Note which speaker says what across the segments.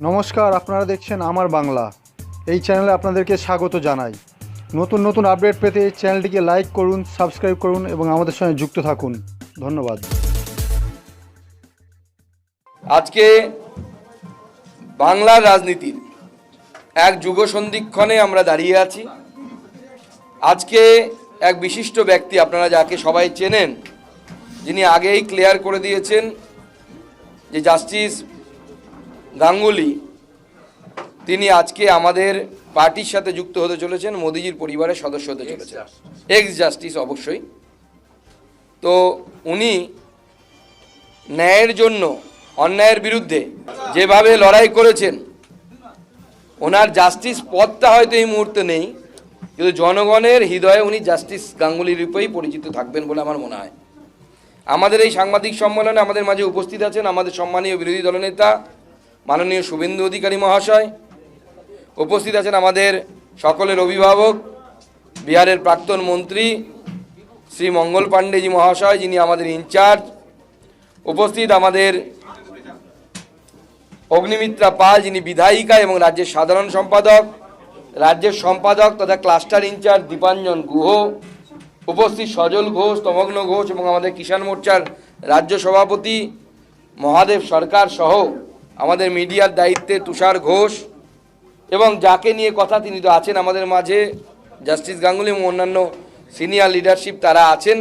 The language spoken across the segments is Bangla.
Speaker 1: নমস্কার, আপনারা দেখছেন আমার বাংলা। এই চ্যানেলে আপনাদেরকে স্বাগত জানাই। নতুন নতুন আপডেট পেতে চ্যানেলটিকে লাইক করুন, সাবস্ক্রাইব করুন এবং আমাদের সঙ্গে যুক্ত থাকুন। ধন্যবাদ।
Speaker 2: আজকে বাংলার রাজনীতির এক যুগ সন্ধিক্ষণে আমরা দাঁড়িয়ে আছি। আজকে এক বিশিষ্ট ব্যক্তি আপনারা যাকে সবাই চেনেন, যিনি আগেই ক্লিয়ার করে দিয়েছেন যে জাস্টিস গাঙ্গুলি তিনি আজকে আমাদের পার্টির সাথে যুক্ত হতে চলেছেন মোদিজির পরিবারের সদস্য হতে চলেছেন। এক্স জাস্টিস অবশ্যই। তো উনি ন্যায়ের জন্য অন্যায়ের বিরুদ্ধে যেভাবে লড়াই করেছেন ওনার জাস্টিস পদটা হয়তো এই মুহূর্তে নেই কিন্তু জনগণের হৃদয়ে উনি জাস্টিস গাঙ্গুলি রূপেই পরিচিত থাকবেন বলে আমার মনে হয়। আমাদের এই সাংবাদিক সম্মেলনে আমাদের মাঝে উপস্থিত আছেন আমাদের সম্মানীয় বিরোধী দলনেতা মাননীয় শুভেন্দু অধিকারী মহাশয়। উপস্থিত আছেন আমাদের সকলের অভিভাবক, বিহারের প্রাক্তন মন্ত্রী শ্রী মঙ্গল পাণ্ডেজি মহাশয়, যিনি আমাদের ইনচার্জ। উপস্থিত আমাদের অগ্নিমিত্রা পাল, যিনি বিধায়িকা এবং রাজ্যের সাধারণ সম্পাদক, রাজ্যের সম্পাদক তথা ক্লাস্টার ইনচার্জ দীপাঞ্জন গুহ। উপস্থিত সজল ঘোষ, তমগ্ন ঘোষ এবং আমাদের কিষাণ মোর্চার রাজ্য সভাপতি মহাদেব সরকার সহ আমাদের মিডিয়ার দায়িত্বে তুষার ঘোষ এবং যাকে নিয়ে কথা তিনি তো আছেন আমাদের মাঝে, জাস্টিস গাঙ্গুলি এবং অন্যান্য সিনিয়র লিডারশিপ তারা আছেন।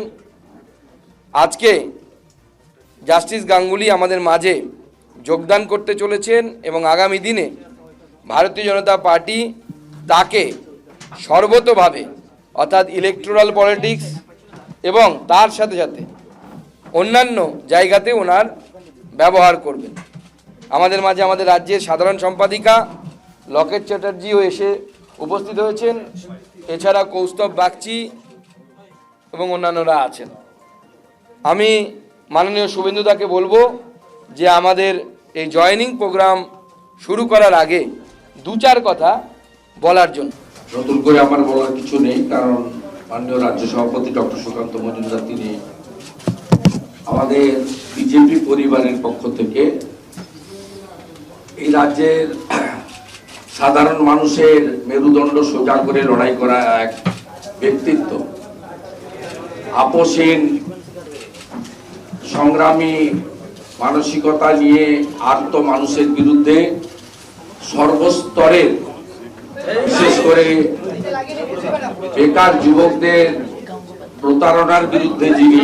Speaker 2: আজকে জাস্টিস গাঙ্গুলি আমাদের মাঝে যোগদান করতে চলেছেন এবং আগামী দিনে ভারতীয় জনতা পার্টি তাকে সর্বতভাবে, অর্থাৎ ইলেকট্রাল পলিটিক্স এবং তার সাথে সাথে অন্যান্য জায়গাতে ওনার ব্যবহার করবেন। আমাদের মাঝে আমাদের রাজ্যের সাধারণ সম্পাদিকা লকেট চ্যাটার্জিও এসে উপস্থিত হয়েছেন। এছাড়া কৌস্তব বাগচি এবং অন্যান্যরা আছেন। আমি মাননীয় শুভেন্দুদাকে বলব যে আমাদের এই জয়েনিং প্রোগ্রাম শুরু করার আগে দু চার কথা বলার জন্য।
Speaker 3: নতুন করে আমার বলার কিছু নেই, কারণ মাননীয় রাজ্য সভাপতি ডক্টর সুকান্ত মজুমদার, তিনি আমাদের বিজেপি পরিবারের পক্ষ থেকে এই রাজ্যের সাধারণ মানুষের মেরুদণ্ড সোজা করে লড়াই করা এক ব্যক্তিত্ব। আপোষহীন, সংগ্রামী মানসিকতা নিয়ে আত্ম মানুষের বিরুদ্ধে সর্বস্তরের, বিশেষ করে বেকার যুবকদের প্রতারণার বিরুদ্ধে যিনি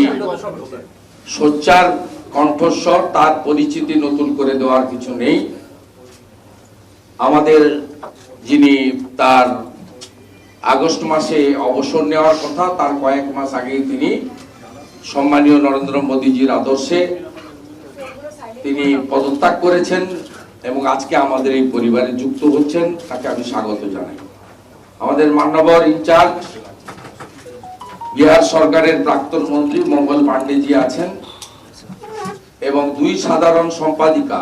Speaker 3: সোচ্চার কণ্ঠস্বর, তার পরিচিতি নতুন করে দেওয়ার কিছু নেই। আমাদের যিনি তার আগস্ট মাসে অবসর নেওয়ার কথা, তার কয়েক মাস আগেই তিনি সম্মানীয় নরেন্দ্র মোদীজির আদর্শে তিনি পদত্যাগ করেছেন এবং আজকে আমাদের এই পরিবারে যুক্ত হচ্ছেন, তাকে আমি স্বাগত জানাই। আমাদের মান্যবর ইনচার্জ, বিহার সরকারের প্রাক্তন মন্ত্রী মঙ্গল পাণ্ডেজি আছেন এবং দুই সাধারণ সম্পাদিকা,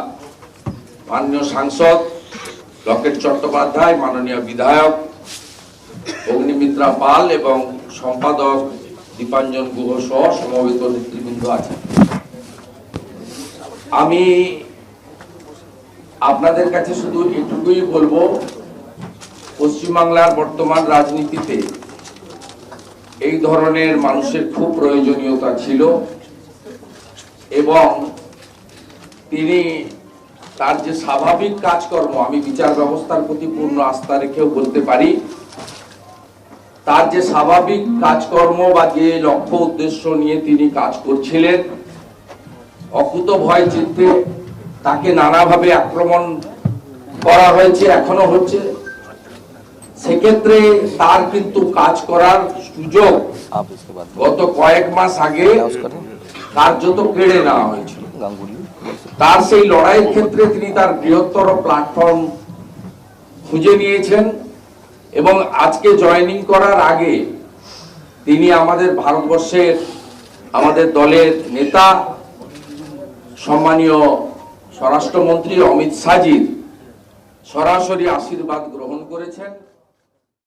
Speaker 3: মাননীয় সাংসদ লকেট চট্টোপাধ্যায়, মাননীয় বিধায়ক অগ্নিমিত্রা পাল এবং সম্পাদক দীপাঞ্জন গুহ সহ সমবেত নেতৃবৃন্দ আছেন। আমি আপনাদের কাছে শুধু এটুকুই বলব, পশ্চিমবাংলার বর্তমান রাজনীতিতে এই ধরনের মানুষের খুব প্রয়োজনীয়তা ছিল এবং তিনি তার যে স্বাভাবিক কাজকর্ম আমি বিচার ব্যবস্থার প্রতি পূর্ণ আস্থা রেখেও বলতে পারি তার যে স্বাভাবিক কাজকর্ম বা যে লক্ষ্য উদ্দেশ্য নিয়ে তিনি কাজ করছিলেন অকুত ভয় চিত্তে তাকে নানাভাবে আক্রমণ করা হয়েছে এখনও হচ্ছে। সেক্ষেত্রে তার কিন্তু কাজ করার সুযোগ গত কয়েক মাস আগে কার্যত কেড়ে নেওয়া হয়েছিল তার সেই লড়াইয়ের ক্ষেত্রে তিনি তার বৃহত্তর প্ল্যাটফর্ম খুঁজে নিয়েছেন এবং আজকে জয়েনিং করার আগে তিনি আমাদের ভারতবর্ষের আমাদের দলের নেতা, সম্মানীয় স্বরাষ্ট্রমন্ত্রী অমিত শাহজির সরাসরি আশীর্বাদ গ্রহণ করেছেন।